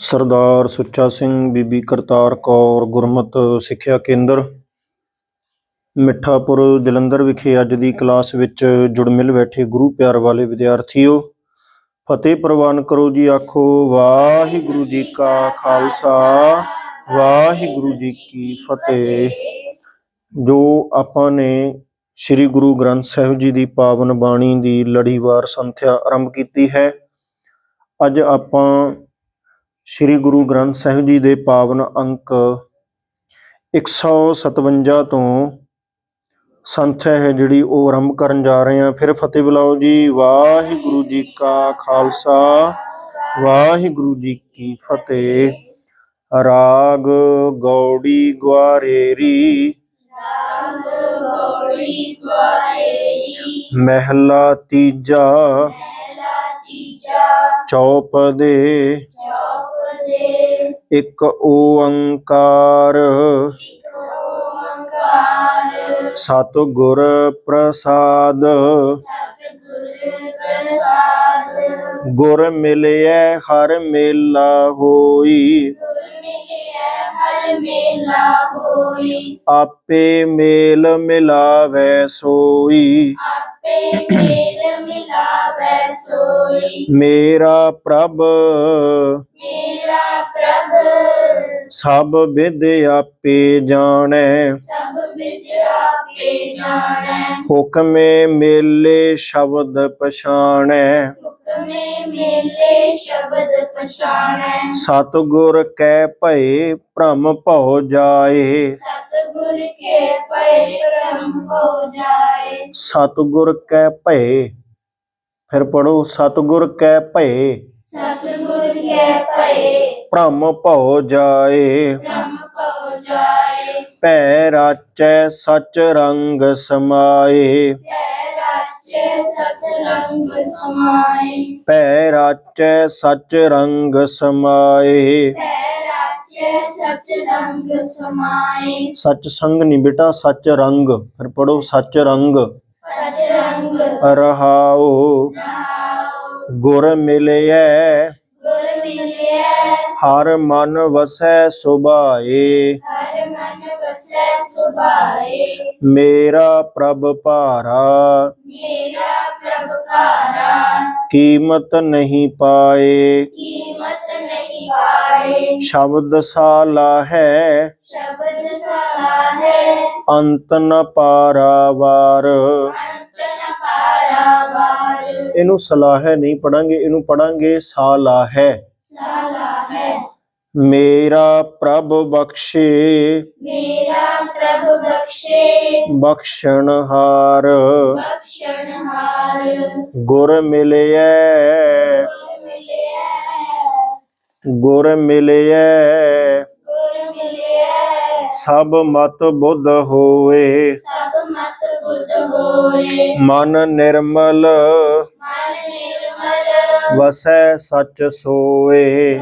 ਸਰਦਾਰ ਸੁੱਚਾ ਸਿੰਘ ਬੀਬੀ ਕਰਤਾਰ ਕੌਰ ਗੁਰਮਤ ਸਿੱਖਿਆ ਕੇਂਦਰ, ਮਿੱਠਾਪੁਰ ਜਲੰਧਰ ਵਿਖੇ ਅੱਜ ਦੀ ਕਲਾਸ ਵਿੱਚ ਜੁੜ ਮਿਲ ਬੈਠੇ ਗੁਰੂ ਪਿਆਰ ਵਾਲੇ ਵਿਦਿਆਰਥੀਓ। ਫਤਿਹ ਪ੍ਰਵਾਨ ਕਰੋ ਜੀ, ਆਖੋ, ਵਾਹਿਗੁਰੂ ਜੀ ਕਾ ਖਾਲਸਾ, ਵਾਹਿਗੁਰੂ ਜੀ ਕੀ ਫਤਿਹ। ਜੋ ਆਪਾਂ ਨੇ ਸ੍ਰੀ ਗੁਰੂ ਗ੍ਰੰਥ ਸਾਹਿਬ ਜੀ ਦੀ ਪਾਵਨ ਬਾਣੀ ਦੀ ਲੜੀਵਾਰ ਸੰਥਿਆ ਆਰੰਭ ਕੀਤੀ ਹੈ, ਅੱਜ ਆਪਾਂ ਸ੍ਰੀ ਗੁਰੂ ਗ੍ਰੰਥ ਸਾਹਿਬ ਜੀ ਦੇ ਪਾਵਨ ਅੰਕ 157 ਤੋਂ ਸੰਥ ਹੈ ਜਿਹੜੀ ਉਹ ਆਰੰਭ ਕਰਨ ਜਾ ਰਹੇ ਹਾਂ। ਫਿਰ ਫਤਿਹ ਬੁਲਾਓ ਜੀ। ਵਾਹਿਗੁਰੂ ਜੀ ਕਾ ਖਾਲਸਾ। ਵਾਹਿਗੁਰੂ ਜੀ ਕੀ ਫਤਿਹ। ਰਾਗ ਗੌੜੀ ਗਵਾਰੇਰੀ ਮਹਿਲਾ ਤੀਜਾ। ਚੌਪ ਦੇ। ਇੱਕ ਓੰਕਾਰ। ਸਤ ਗੁਰ ਪ੍ਰਸਾਦ। ਗੁਰ ਮਿਲਿਐ ਹਰ ਮੇਲਾ ਹੋਈ। ਆਪੇ ਮੇਲ ਮਿਲਾਵੈ ਸੋਈ। ਮੇਰਾ ਪ੍ਰਭ। ਸਭ ਵਿਦ ਆਪੇ ਜਾਣੈ। ਹੁਕਮੇ ਮੇਲੇ ਸ਼ਬਦ ਪਛਾਣੈ। ਸਤਿਗੁਰ ਕੈ ਭਏ ਭ੍ਰਮ ਭਉ ਜਾਏ। ਸਤਿਗੁਰ ਕੇ ਪੈ ਬ੍ਰਹਮ ਹੋ ਜਾਏ। ਸਤਿਗੁਰ ਕੈ ਭਏ ਫਿਰ ਪੜੋ ਸਤਿਗੁਰ ਕੈ ਭਏ। ਸਤਿਗੁਰ ਕੇ ਪੈ ਭ੍ਰਮ ਭਉ ਜਾਏ। ਬ੍ਰਹਮ ਹੋ ਜਾਏ। ਭੈ ਰਾਚੈ ਸਚ ਰੰਗ ਸਮਾਏ। ਸਮਾਏ। ਭੈ ਰਾਚੈ ਸਚ ਰੰਗ ਸਮਾਏ। ਪੈ ਰਾਜੇ ਸਤ ਰੰਗ ਸਮਾਏ। ਸਚ ਸੰਗ ਨਹੀਂ ਬੇਟਾ ਸਚ ਰੰਗ। ਫਿਰ ਪੜੋ ਸਚ ਰੰਗ। ਸਚ ਰਹਾਓ ਸਮਾਓ ਗੁਰ ਮਿਲਿਐ। ਗੁਰ ਹਰ ਮਨ ਵਸੈ ਸੁਭਾਏ। ਹਰ ਮਨ ਵਸੈ ਸੁਭਾਏ ਮੇਰਾ ਪ੍ਰਭ ਭਾਰਾ। ਮੇਰਾ ਪ੍ਰਭ ਕਾਰਾ ਕੀਮਤ ਨਹੀਂ ਪਾਏ। ਕੀਮਤ ਨਹੀਂ ਪਾਏ ਸ਼ਬਦ ਸਾਲਾ ਹੈ। ਸ਼ਬਦ ਸਾਲਾ ਹੈ। ਅੰਤ ਨ ਪਾਰਾਵਾਰ। ਅੰਤ ਇਹਨੂੰ ਸਲਾਹ ਨਹੀਂ ਪੜਾਂਗੇ ਇਹਨੂੰ ਪੜਾਂਗੇ ਸਾਲਾ ਹੈ। ਮੇਰਾ ਪ੍ਰਭ ਬਖਸ਼ੇ। ਮੇਰਾ ਪ੍ਰਭ ਬਖਸ਼ੇ। ਬਖਸ਼ਣ ਹਾਰ। ਬਖਸ਼ਣ ਹਾਰ। ਗੁਰ ਮਿਲਿਐ। ਗੁਰ ਮਿਲਿਆ ਗੁਰ ਮਿਲਿਐ। ਸਭ ਮਤ ਬੁੱਧ ਹੋਏ। ਸਭ ਮਤ ਬੁੱਧ ਹੋਏ। ਮਨ ਨਿਰਮਲ। ਵਸੈ ਸਚ ਸੋਏ।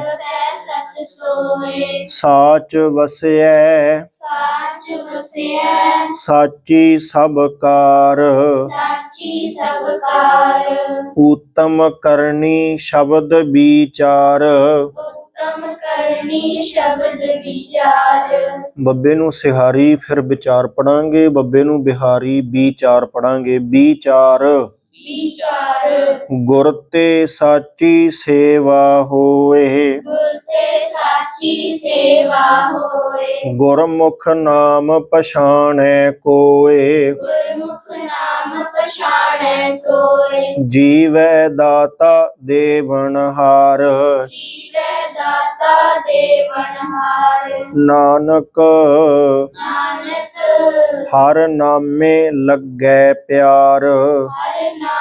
ਸਚ ਵਸਿਐ। ਸਾਚ ਵਸਿਆ ਸਾਚੀ ਸਭ ਕਾਰ। ਸਾਚੀ ਸਭ ਕਾਰ। ਉਤਮ ਕਰਨੀ ਸ਼ਬਦ ਵਿਚਾਰ। ਉੱਤਮ ਕਰਨੀ ਸ਼ਬਦ ਵਿਚਾਰ। ਬੱਬੇ ਨੂੰ ਸਿਹਾਰੀ ਫਿਰ ਵਿਚਾਰ ਪੜਾਂਗੇ ਬੱਬੇ ਨੂੰ ਬਿਹਾਰੀ ਵਿਚਾਰ ਪੜਾਂਗੇ। ਵਿਚਾਰ। ਵਿਚਾਰ। ਗੁਰ ਤੇ ਸਾਚੀ ਸੇਵਾ ਹੋਏ। ਗੁਰ ਤੇ ਸਾਚੀ ਸੇਵਾ ਹੋਏ। ਗੁਰਮੁਖ ਨਾਮ ਪਛਾਣੈ ਕੋਏ। ਗੁਰਮੁਖ ਨਾਮ ਪਛਾਣੈ ਕੋਏ। ਜੀਵੈ ਦਾਤਾ ਦੇਵਨ ਹਾਰ। ਜੀਵੈ ਦਾਤਾ ਦੇਵਨਹਾਰ ਨਾਨਕ ਨਾਨਕ। ਹਰ ਨਾਮੇ ਲੱਗੈ ਪਿਆਰ। ਹਰ ਨਾਮੇ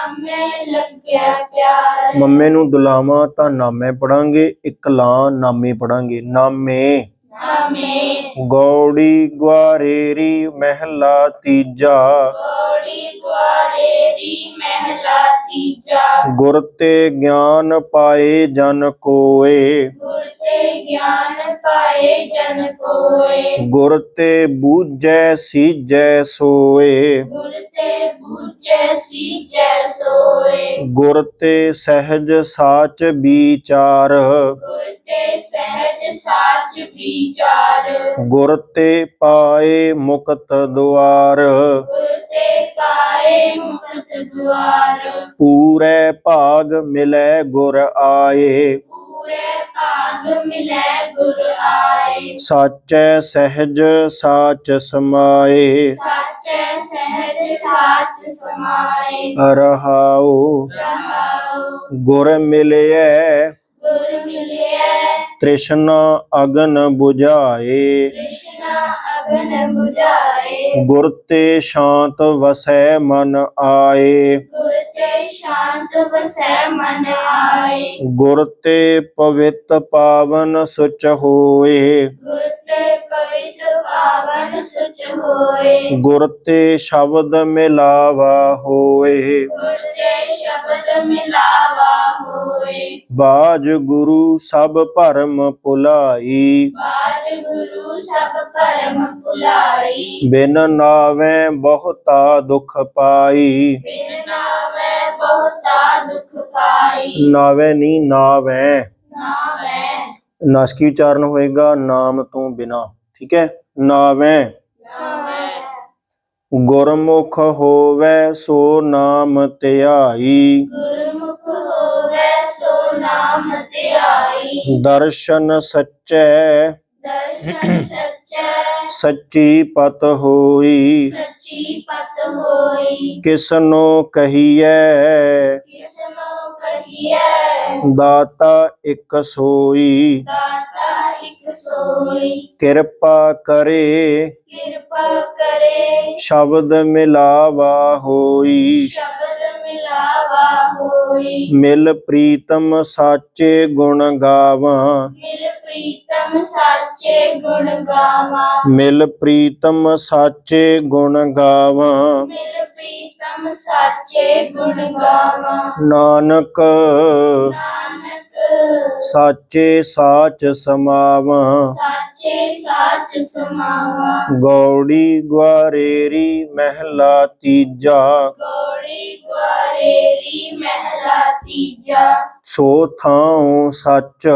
ਲੱਗਿਆ ਪਿਆਰ। ਮੰਮੇ ਨੂੰ ਦੁਲਾਵਾਂ ਤਾਂ ਨਾਮੇ ਪੜਾਂਗੇ ਇੱਕ ਲਾਂ ਨਾਮੇ ਪੜਾਂਗੇ। ਨਾਮੇ। ਨਾਮੇ ਗੌੜੀ ਗਵਾਰੇਰੀ ਮਹਿਲਾ ਤੀਜਾ। ਕੋੜੀ ਗੁਆਰੇਰੀ ਮਹਿਲਾ ਤੀਜਾ। ਗੁਰ ਤੇ ਗਿਆਨ ਪਾਏ ਜਨ ਕੋਏ। ਗੁਰ ਤੇ ਗਿਆਨ ਪਾਏ ਜਨ ਕੋਏ। ਗੁਰ ਤੇ ਬੂਝੈ ਸੀਜੈ ਸੋਏ। ਗੁਰ ਤੇ ਬੂਝੈ ਸੀਜੈ ਸੋਏ। ਗੁਰ ਤੇ ਸਹਿਜ ਸਾਚ ਵਿਚਾਰ। ਗੁਰ ਤੇ ਸਹਿਜ ਸਾਚ ਵਿਚਾਰ। ਗੁਰ ਤੇ ਪਾਏ ਮੁਕਤ ਦੁਆਰ। ਗੁਰ ਤੇ ਪਾਏ ਮੁਕਤ ਦੁਆਰ। ਪੂਰੇ ਭਾਗ ਮਿਲੈ ਗੁਰ ਆਏ। ਪੂਰੇ ਭਾਗ ਮਿਲੈ ਗੁਰ ਆਏ। ਸਾਚੈ ਸਹਿਜ ਸਾਚ ਸਮਾਏ। ਸਾਚੈ ਸਹਿਜ ਸਾਚ ਸਮਾਏ। ਰਹਾਉ। ਰਹਾਉ। ਗੁਰ ਮਿਲਿਐ ਗੁਰ ਮਿਲਿਐ। ਤ੍ਰਿਸ਼ਨਾ ਅਗਨ 부ਝਾਏ ਕ੍ਰਿਸ਼ਨਾ ਅਗਨ 부ਝਾਏ ਗੁਰ ਤੇ ਸ਼ਾਂਤ ਵਸੈ ਮਨ ਆਏ। ਗੁਰ ਤੇ ਸ਼ਾਂਤ ਵਸੈ ਮਨ ਆਏ। ਗੁਰ ਤੇ ਪਵਿੱਤ ਪਾਵਨ ਸੁਚ ਹੋਏ। ਗੁਰ ਤੇ ਪਵਿੱਤ ਪਾਵਨ ਸੁਚ ਹੋਏ। ਗੁਰ ਤੇ ਸ਼ਬਦ ਮਿਲਾਵਾ ਹੋਏ। ਗੁਰ ਤੇ ਸ਼ਬਦ ਮਿਲਾਵਾ ਹੋਏ। ਬਾਜ ਗੁਰੂ ਸਭ ਭਰਮ ਭੁਲਾਈ ਬਾਜ ਗੁਰੂ ਸਭ ਪਰਮ ਭੁਲਾਈ। ਬਿਨ ਨਾਵੇਂ ਬਹੁਤਾ ਦੁਖ ਪਾਈ। ਬਿਨ ਨਾਮੈ ਬਹੁਤਾ ਦੁਖ ਪਾਈ। ਨਾਵੇਂ ਨਹੀਂ ਨਾਵੇਂ। ਨਾਸਕੀ ਉਚਾਰਨ ਹੋਏਗਾ? ਨਾਮ ਤੋਂ ਬਿਨਾ। ਠੀਕ ਹੈ? ਨਾਵੇਂ। ਗੁਰਮੁਖ ਹੋਵੇ ਸੋ ਨਾਮ ਧਿਆਈ। ਗੁਰਮੁਖ ਹੋਵੇ ਸੋ ਨਾਮ ਧਿਆਈ। ਦਰਸ਼ਨ ਸੱਚੈ। ਦਰਸ਼ਨ ਸੱਚੈ। ਸੱਚੀ ਪਤ ਹੋਈ। ਸੱਚੀ ਪਤ ਹੋਈ। ਕਿਸਨੋ ਕਹੀਐ। ਕਿਸਨੋ ਕਹੀਐ। ਦਾਤਾ ਇੱਕ ਸੋਈ। ਦਾਤਾ ਇਕ ਸੋਈ। ਕਿਰਪਾ ਕਰੇ। ਕਿਰਪਾ ਕਰੇ। ਸ਼ਬਦ ਮਿਲਾਵਾ ਹੋਈ। ਸ਼ਬਦ ਮਿਲਾਵਾ ਹੋਈ। ਮਿਲ ਪ੍ਰੀਤਮ ਸਾਚੇ ਗੁਣ ਗਾਵਾਂ। ਮਿਲ ਪ੍ਰੀਤਮ ਸਾਚੇ ਗੁਣ ਗਾਵਾਂ। ਮਿਲ ਪ੍ਰੀਤਮ ਸਾਚੇ ਗੁਣ ਗਾਵਾਂ। ਮਿਲ ਪ੍ਰੀਤਮ ਸਾਚੇ ਗੁਣ ਗਾਵਾਂ। ਨਾਨਕ ਨਾਨਕ ਸਾਚੇ ਸਾਚ ਸਮਾਵਾਂ। ਸਾਚੇ ਸਾਚ ਸਮਾਵਾ। ਗੌੜੀ ਗਵਾਰੇਰੀ ਮਹਿਲਾ ਤੀਜਾ। ਗੋੜੀ ਗਵਾਰੇਰੀ ਮਹਿਲਾ ਤੀਜਾ। ਸੋ ਥਾਉ ਸੱਚ।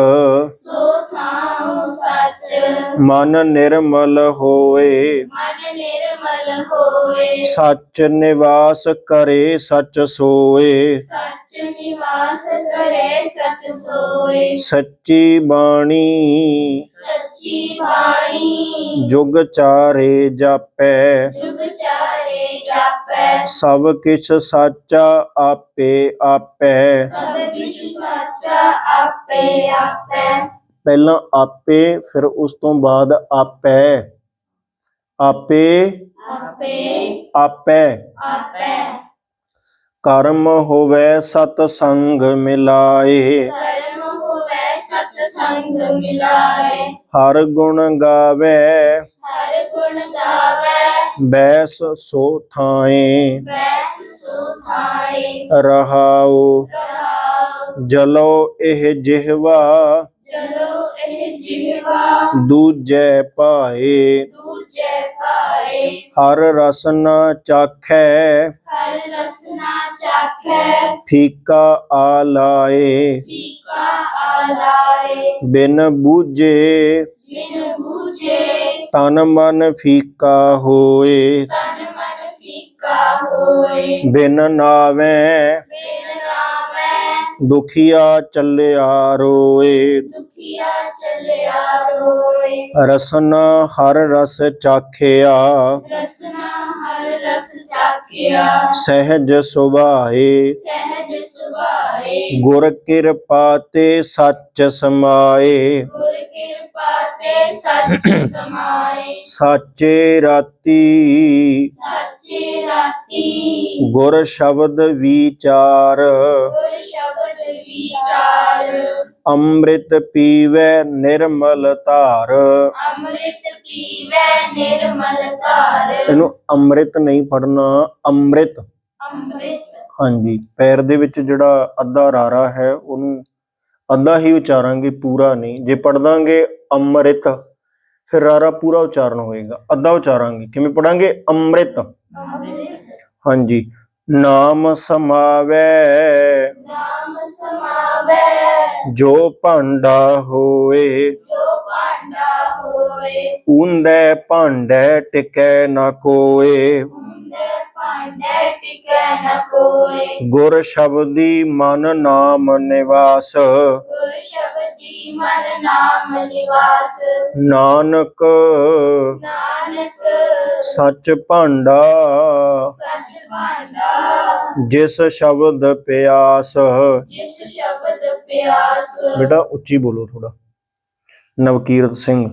ਸੋ ਥਾਉ ਸੱਚ। ਮਨ ਨਿਰਮਲ ਹੋਏ ਮਨ ਨਿਰਮਲ ਹੋਏ ਸੱਚ ਨਿਵਾਸ ਕਰੇ ਸੱਚ ਸੋਏ। ਸੱਚ ਨਿਵਾਸ ਕਰੇ ਸੱਚ ਸੋਏ ਸੱਚੀ ਬਾਣੀ ਸੱਚੀ ਬਾਣੀ ਜੁਗ ਚਾਰੇ ਜਾਪੈ। ਜੁਗ ਚਾਰੇ ਜਾਪੈ। ਸਭ ਕਿਛ ਸਾਚਾ ਆਪੇ ਆਪੈ। ਸਭ ਕਿਛ ਸਾਚਾ ਆਪੇ ਆਪੇ। ਪਹਿਲਾਂ ਆਪੇ ਫਿਰ ਉਸ ਤੋਂ ਬਾਅਦ ਆਪੈ। ਆਪੇ ਆਪੇ ਆਪੈ। ਆਪੇ। ਕਰਮ ਹੋਵੇ ਸਤ ਸੰਗ ਮਿਲਾਏ। ਕਰਮ ਹੋਵੇ ਸਤ ਸੰਗ ਮਿਲਾਏ। ਹਰ ਗੁਣ ਗਾਵੇ। ਹਰ ਗੁਣ ਗਾਵੇ। ਬੈਸ ਸੋ ਥਾਏ। ਬੈਸ ਸੁਹਾਏ ਰਹਾਉ। ਰਹਾਉ। ਜਲੋ ਇਹ ਜਿਹਵਾ। ਚਲੋ ਇਹ ਜੀਵਾ ਦੂਜੈ ਪਾਏ ਦੂਜੇ ਪਾਏ ਹਰ ਰਸਨਾ ਚਾਖੈ। ਹਰ ਰਸਨਾ ਚਾਖੈ ਫੀਕਾ ਆਲਾਏ ਫੀਕਾ ਆਲਾਏ ਬਿਨ ਬੂਝੇ ਬਿਨ ਬੂਝੇ ਤਨ ਮਨ ਫੀਕਾ ਹੋਏ ਤਨ ਮਨ ਫੀਕਾ ਹੋਏ ਬਿਨ ਨਾਵੇਂ ਦੁਖੀਆ ਚੱਲਿਆ ਰੋਏ। ਦੁਖੀਆ ਚੱਲਿਆ ਰੋਏ। ਰਸਨਾ ਹਰ ਰਸ ਚਾਖਿਆ। ਰਸਨਾ ਹਰ ਰਸ ਚਾਖਿਆ। ਸਹਿਜ ਸੁਭਾਏ। ਸਹਿਜ ਸੁਭਾਏ। ਗੁਰ ਕਿਰਪਾ ਤੇ ਸੱਚ ਸਮਾਏ। ਗੁਰ ਕਿਰਪਾ ਤੇ ਸੱਚ ਸਮਾਏ। ਸਾਚੇ ਰਾਤੀ। ਸੱਚੇ ਰਾਤੀ। ਗੁਰ ਸ਼ਬਦ ਵਿਚਾਰ। ਗੁਰ ਵਿਚਾਰ। ਅੰਮ੍ਰਿਤ ਪੀਵੇ ਨਿਰਮਲ ਧਾਰ। ਅੰਮ੍ਰਿਤ ਪੀਵੇ ਨਿਰਮਲ ਧਾਰ। ਇਹਨੂੰ ਅੰਮ੍ਰਿਤ ਨਹੀਂ ਪੜਨਾ ਅੰਮ੍ਰਿਤ। ਅੰਮ੍ਰਿਤ। ਹਾਂਜੀ ਪੈਰ ਦੇ ਵਿੱਚ ਜਿਹੜਾ ਅੱਧਾ ਰਾਰਾ ਹੈ ਉਹਨੂੰ ਅੱਧਾ ਹੀ ਉਚਾਰਾਂਗੇ ਪੂਰਾ ਨਹੀਂ। ਜੇ ਪੜ ਦਾਂਗੇ ਅੰਮ੍ਰਿਤ ਫਿਰ ਰਾਰਾ ਪੂਰਾ ਉਚਾਰਨ ਹੋਏਗਾ ਅੱਧਾ ਉਚਾਰਾਂਗੇ। ਕਿਵੇਂ ਪੜਾਂਗੇ ਅੰਮ੍ਰਿਤ। ਹਾਂਜੀ ਨਾਮ ਸਮਾਵੈ। ਨਾਮ ਸਮਾਵੈ। ਜੋ ਭਾਂਡਾ ਹੋਏ ਜੋ ਪਾਂਡਾ ਹੋਏ। ਉਂਦੇ ਭਾਂਡੇ ਟਿਕੈ ਨਾ ਕੋਏ। ਪਾਂਡੇ ਟਿਕੈ ਨ ਕੋਈ ਗੁਰ ਸ਼ਬਦੀ ਮਨ ਨਾਮ ਨਿਵਾਸ। ਗੁਰ ਸ਼ਬਦੀ ਮਨ ਨਾਮ ਨਿਵਾਸ ਨਾਨਕ ਨਾਨਕ ਸੱਚ ਭਾਂਡਾ ਸੱਚ ਭਾਂਡਾ ਜਿਸ ਸ਼ਬਦ ਪਿਆਸ। ਜਿਸ ਸ਼ਬਦ ਪਿਆਸ ਬੇਟਾ ਉੱਚੀ ਬੋਲੋ ਥੋੜਾ ਨਵਕੀਰਤ ਸਿੰਘ,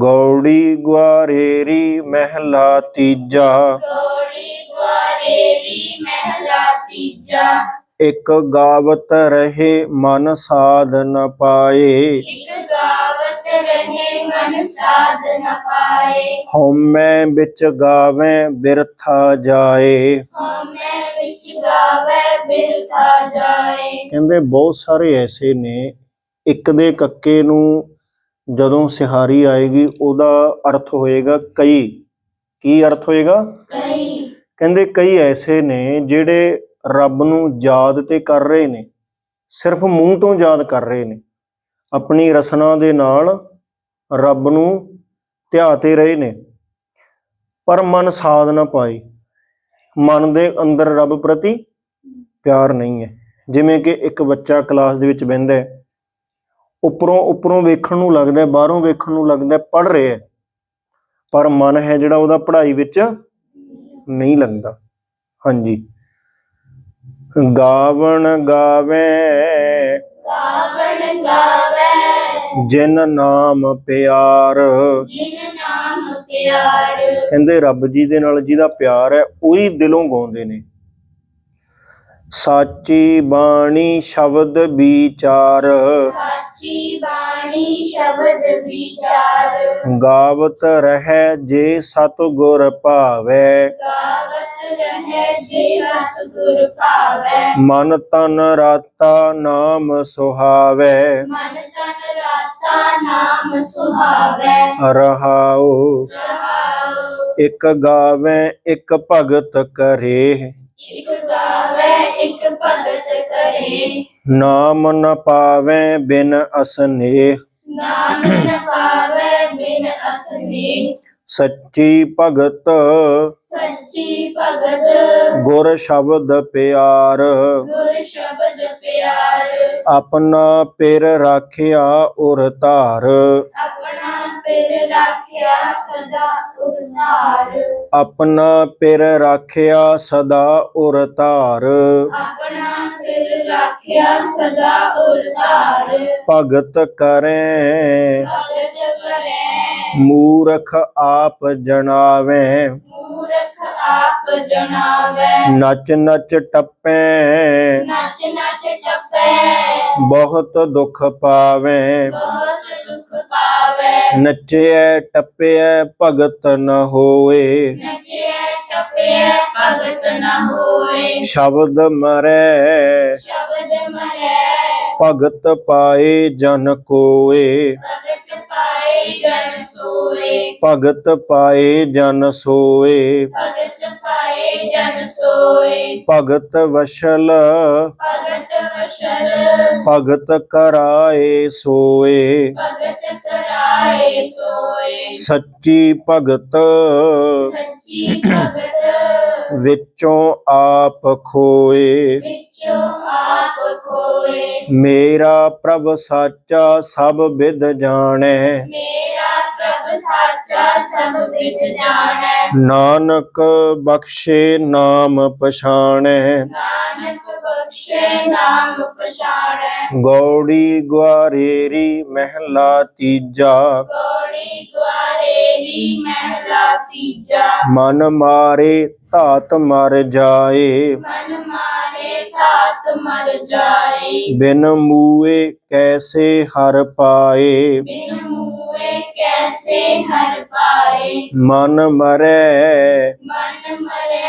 ਗੌੜੀ ਗੁਆਰੇਰੀ ਮਹਿਲਾ ਤੀਜਾ। ਗੋੜੀ ਗਵਾਰੇਰੀ ਮਹਿਲਾ ਤੀਜਾ। ਇੱਕ ਗਾਵਤ ਰਹੇ ਮਨ ਸਾਧ ਨ ਪਾਏ। ਇਕ ਗਾਵਤ ਰਹੇ ਮਨ ਸਾਧ ਨ ਪਾਏ। ਹਉਮੈ ਵਿੱਚ ਗਾਵੇਂ ਬਿਰਥਾ ਜਾਏ। ਹਉਮੈ ਵਿੱਚ ਗਾਵੇ ਬਿਰਥਾ ਜਾਏ। ਕਹਿੰਦੇ ਬਹੁਤ ਸਾਰੇ ਐਸੇ ਨੇ ਇੱਕ ਦੇ ਕੱਕੇ ਨੂੰ ਜਦੋਂ ਸਿਹਾਰੀ ਆਏਗੀ ਉਹਦਾ ਅਰਥ ਹੋਏਗਾ ਕਈ। ਕੀ ਅਰਥ ਹੋਏਗਾ? ਕਈ। ਕਹਿੰਦੇ ਕਈ ਐਸੇ ਨੇ ਜਿਹੜੇ ਰੱਬ ਨੂੰ ਯਾਦ ਤੇ ਕਰ ਰਹੇ ਨੇ, ਸਿਰਫ ਮੂੰਹ ਤੋਂ ਯਾਦ ਕਰ ਰਹੇ ਨੇ। ਆਪਣੀ ਰਸਨਾ ਦੇ ਨਾਲ ਰੱਬ ਨੂੰ ਧਿਆ ਤੇ ਰਹੇ ਨੇ। ਪਰ ਮਨ ਸਾਧ ਨਾ ਪਾਏ। ਮਨ ਦੇ ਅੰਦਰ ਰੱਬ ਪ੍ਰਤੀ ਪਿਆਰ ਨਹੀਂ ਹੈ। ਜਿਵੇਂ ਕਿ ਇੱਕ ਬੱਚਾ ਕਲਾਸ ਦੇ ਵਿੱਚ ਬਹਿੰਦਾ ਹੈ, ਉੱਪਰੋਂ ਉੱਪਰੋਂ ਵੇਖਣ ਨੂੰ ਲੱਗਦਾ ਬਾਹਰੋਂ ਵੇਖਣ ਨੂੰ ਲੱਗਦਾ ਹੈ ਪੜ ਰਿਹਾ ਪਰ ਮਨ ਹੈ ਜਿਹੜਾ ਉਹਦਾ ਪੜ੍ਹਾਈ ਵਿੱਚ ਨਹੀਂ ਲੱਗਦਾ। ਹਾਂਜੀ। ਗਾਵਣ ਗਾਵੇ। ਗਾਵਣ ਗਾਵੇ। ਜਿਨ ਨਾਮ ਪਿਆਰ। ਜਿਨ ਨਾਮ ਪਿਆਰ। ਕਹਿੰਦੇ ਰੱਬ ਜੀ ਦੇ ਨਾਲ ਜਿਹਦਾ ਪਿਆਰ ਹੈ ਉਹੀ ਦਿਲੋਂ ਗਾਉਂਦੇ ਨੇ। ਸਾਚੀ ਬਾਣੀ ਸ਼ਬਦ ਵਿਚਾਰ। ਸਾਚੀ ਬਾਣੀ ਸ਼ਬਦ ਵਿਚਾਰ। ਗਾਵਤ ਰਹਿ ਜੇ ਸਤਿਗੁਰ ਭਾਵੈ। ਗਾਵਤ ਰਹੇ ਜੇ ਸਤਿਗੁਰ ਭਾਵੈ। ਮਨ ਤਨ ਰਾਤਾ ਨਾਮ ਸੁਹਾਵੈ। ਮਨ ਤਨ ਰਾਤਾ ਨਾਮ ਸੁਹਾਵੈ। ਰਹਾਉ। ਰਹਾਉ। ਇੱਕ ਗਾਵੇ ਇੱਕ ਭਗਤ ਕਰੇ। ਇਕ ਗਾਵੇ ਇਕ ਭਗਤ ਕਰੇ। ਨਾਮ ਨ ਪਾਵੇ ਬਿਨ ਅਸਨੇਹ। ਨਾਮ ਨ ਪਾਵੇ ਬਿਨ ਅਸਨੇ ਸੱਚੀ ਭਗਤ ਸੱਚੀ ਭਗਤ ਗੁਰ ਸ਼ਬਦ ਪਿਆਰ। ਗੁਰ ਸ਼ਬਦ ਪਿਆਰ। ਆਪਣਾ ਪਿਰ ਰਾਖਿਆ ਉਰ ਧਾਰ। ਆਪਣਾ ਪਿਰ ਰਾਖਿਆ ਸਦਾ ਉਰਤਾਰ ਆਪਣਾ ਪਿਰ ਰਾਖਿਆ ਸਦਾ ਉਰ ਧਾਰ। ਆਪਣਾ ਪਿਰ ਰਾਖਿਆ ਸਦਾ ਉਰਤਾਰ ਭਗਤ ਕਰੇ। ਭਗਤ ਕਰੇ। ਮੂਰਖ ਆਪ ਜਣਾਵੇ। ਮੂਰਖ ਆਪ ਜਣਾਵੇ। ਨਚ ਨਚ ਟੱਪੇ। ਨੱਚ ਨੱਚ ਟੱਪੇ। ਬਹੁਤ ਦੁੱਖ ਪਾਵੇ। ਬਹੁਤ ਦੁੱਖ ਪਾਵੇ। ਨਚਿਐ ਟੱਪਿਐ ਭਗਤ ਨ ਹੋਏ ਨਚਿਆ ਟੱਪਿਆ ਭਗਤ ਨ ਹੋਏ ਸ਼ਬਦ ਮਰੈ। ਭਗਤ ਪਾਏ ਜਨ ਕੋਏ। ਭਗਤ ਪਾਏ ਜਨ ਸੋਏ। ਭਗਤ ਪਾਏ ਜਨ ਸੋਏ। ਭਗਤ ਪਾਏ ਜਨ ਸੋਏ। ਭਗਤ ਵਸ਼ਲ। ਭਗਤ ਵਸ਼ਲ। ਭਗਤ ਕਰਾਏ ਸੋਏ। ਭਗਤ ਕਰਾਏ ਸੋਏ। ਸੱਚੀ ਭਗਤ। ਸੱਚੀ ਭਗਤ ਵਿੱਚੋਂ ਆਪ ਖੋਏ। ਵਿੱਚੋਂ ਆਪ ਖੋਏ। ਮੇਰਾ ਪ੍ਰਭ ਸਾਚਾ ਸਭ ਵਿਦ ਜਾਣੈ। ਮੇਰਾ ਸਾਚਾ ਸਭ ਵਿਦ ਜਾਣੈ। ਨਾਨਕ ਬਖਸ਼ੇ ਨਾਮ ਪਛਾਣੈ। ਨਾਨਕ ਬਖਸ਼ੇ ਨਾਮ ਪਛਾਣੈ। ਗੌੜੀ ਗੁਆਰੇਰੀ ਮਹਿਲਾ ਤੀਜਾ। ਗੋੜੀ ਗਵਾਰੇਰੀ ਮਹਿਲਾ ਤੀਜਾ। ਮਨ ਮਾਰੇ ਧਾਤ ਮਰ ਜਾਏ। ਮਨ ਮਾਰੇ ਤਾਤ ਮਰ ਜਾਏ। ਬਿਨ ਮੂਏ ਕੈਸੇ ਹਰ ਪਾਏ। ਬਿਨ ਮੂਏ ਕੈਸੇ ਹਰ ਪਾਏ। ਮਨ ਮਰੈ ਮਨ ਮਰੇ।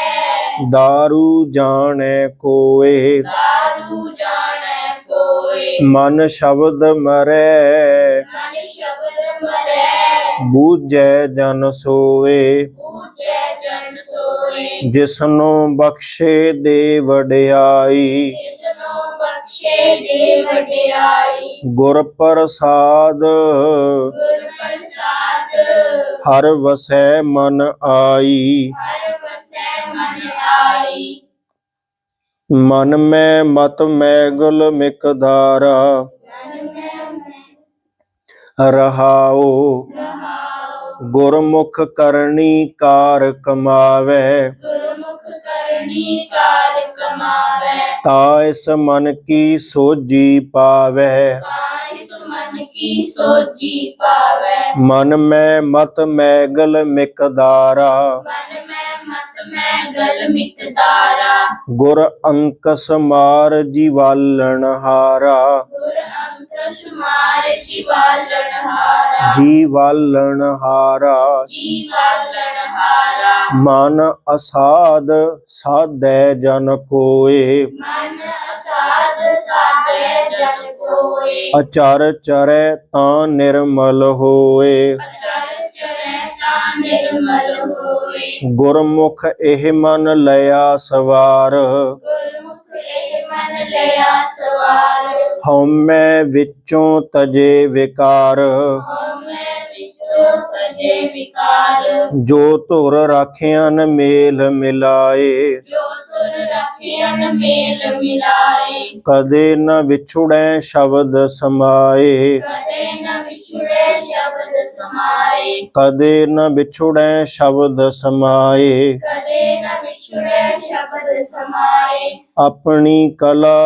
दारू ਕੋਏ। ਦਾਰੂ ਜਾਣੈ ਕੋਈ ਹੋਏ ਮਨ ਸ਼ਬਦ ਮਰੈ ਮਨ ਸ਼ਬਦ ਮਰੈ। ਬੂਝੈ ਜਨ ਸੋਏ। ਪੂਜੈ ਜਨ ਸੋਏ। ਜਿਸਨੂੰ ਬਖਸ਼ੇ ਦੇ ਵਡਿਆਈ। ਜਿਸਨੂੰ ਬਖਸ਼ੇ ਦੇ ਵਡਿਆਈ। ਗੁਰ ਪ੍ਰਸਾਦ ਗੁਰ ਪ੍ਰਸਾਦ ਹਰ ਵਸੈ ਮਨ ਆਈ। ਹਰ ਵਸੈ ਮਨ ਆਈ। ਮਨ ਮੈਂ ਮਤ ਮੈਗਲ ਮਿਕਦਾਰਾ ਮਨ ਮੈਂ ਰਹਾਓ ਰਹਾਉ। ਗੁਰਮੁਖ ਕਰਨੀ ਕਾਰ ਕਮਾਵੇ। ਗੁਰਮੁਖ ਕਰਨੀ ਕਾਰ ਕਮਾਵੇ। ਤਾ ਇਸ ਮਨ ਕੀ ਸੋਜੀ ਪਾਵੇ। ਇਸ ਮਨ ਕੀ ਸੋਚੀ ਪਾਵੇ? ਮਨ ਮੈਂ ਮਤ ਮੈਗਲ ਮਿਕਦਾਰਾ ਮਨ ਮੈਂ ਮਤ ਮੈਂ ਗਲ ਮਿਕਦਾਰਾ ਗੁਰ ਅੰਕ ਸਮਾਰ ਜੀਵਾਲਣ ਹਾਰਾ। ਗੁਰ ਅੰਕ ਸੁਮਾਰ ਜੀਵਾਲਣ ਹਾਰਾ। ਜੀਵਾਲਣ ਹਾਰਾ। ਜੀਵਾਲਣ ਹਾਰਾ। ਮਨ ਅਸਾਧ ਸਾਧੈ ਜਨ ਕੋਏ। ਮਨ ਜਨ ਕੋਏ। ਅਚਰ ਚਰੈ ਤਾਂ ਨਿਰਮਲ ਹੋਏ। ਅਚਰ ਚਰੈ ਤਾਂ ਨਿਰਮਲ ਹੋਏ। ਗੁਰਮੁਖ ਇਹ ਮਨ ਲਿਆ ਸਵਾਰ। ਗੁਰਮੁਖ ਇਹ ਮਨ ਲਿਆ ਸਵਾਰ। ਹਉਮੈ ਵਿੱਚੋਂ ਤਜੇ ਵਿਕਾਰ। ਹਉਮੈ ਵਿਕਾਰ ਜੋ ਧੁਰ ਰਾਖਿਆਨ ਮੇਲ ਮਿਲਾਏ। ਜੋ ਤੁਰ ਰੱਖਿਆਨ ਮੇਲ ਮਿਲਾਏ। ਕਦੇ ਨ ਵਿਛੁੜੈ ਸ਼ਬਦ ਸਮਾਏ। ਕਦੇ ਨ ਵਿਛੁੜੇ ਸ਼ਬਦ ਸਮਾਏ। ਕਦੇ ਨ ਵਿਛੁੜੈ ਸ਼ਬਦ ਸਮਾਏ। ਕਦੇ ਨ ਵਿਛੁੜੇ ਸ਼ਬਦ ਸਮਾਏ। ਆਪਣੀ ਕਲਾ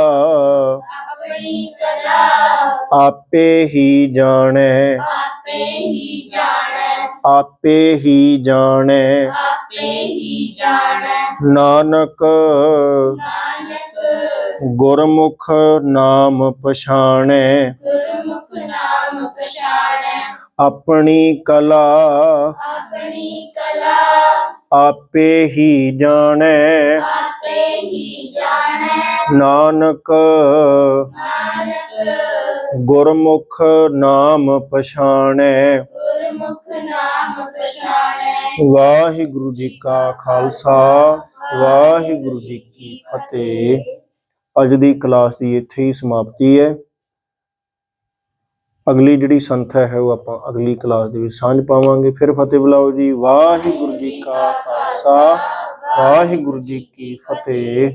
ਆਪਣੀ ਕਲਾ। ਆਪੇ ਹੀ ਜਾਣੈ। ਆਪੇ ਹੀ ਜਾਣੈ। ਆਪੇ ਹੀ ਜਾਣੈ। ਆਪੇ ਹੀ ਜਾਣੈ। ਨਾਨਕ ਨਾਨਕ ਗੁਰਮੁਖ ਨਾਮ ਪਛਾਣੈ। ਗੁਰਮੁਖ ਨਾਮ ਪਛਾਣੈ। ਆਪਣੀ ਕਲਾ ਆਪਣੀ ਕਲਾ ਆਪੇ ਹੀ ਜਾਣੈ। ਆਪੇ ਹੀ ਜਾਣੈ। ਨਾਨਕ ਨਾਨਕ ਗੁਰਮੁਖ ਨਾਮ ਪਛਾਣੈ। ਗੁਰਮੁਖ ਨਾਮ ਪਛਾਣੈ। ਵਾਹਿਗੁਰੂ ਜੀ ਕਾ ਖਾਲਸਾ ਵਾਹਿਗੁਰੂ ਜੀ ਕੀ ਫਤਿਹ। ਅੱਜ ਦੀ ਕਲਾਸ ਦੀ ਇੱਥੇ ਹੀ ਸਮਾਪਤੀ ਹੈ। ਅਗਲੀ ਜਿਹੜੀ ਸੰਥਿਆ ਹੈ, ਉਹ ਆਪਾਂ ਅਗਲੀ ਕਲਾਸ ਦੇ ਵਿੱਚ ਸਾਂਝ ਪਾਵਾਂਗੇ। ਫਿਰ ਫਤਿਹ ਬੁਲਾਓ ਜੀ। ਵਾਹਿਗੁਰੂ ਜੀ ਕਾ ਖਾਲਸਾ, ਵਾਹਿਗੁਰੂ ਜੀ ਕੀ ਫਤਿਹ।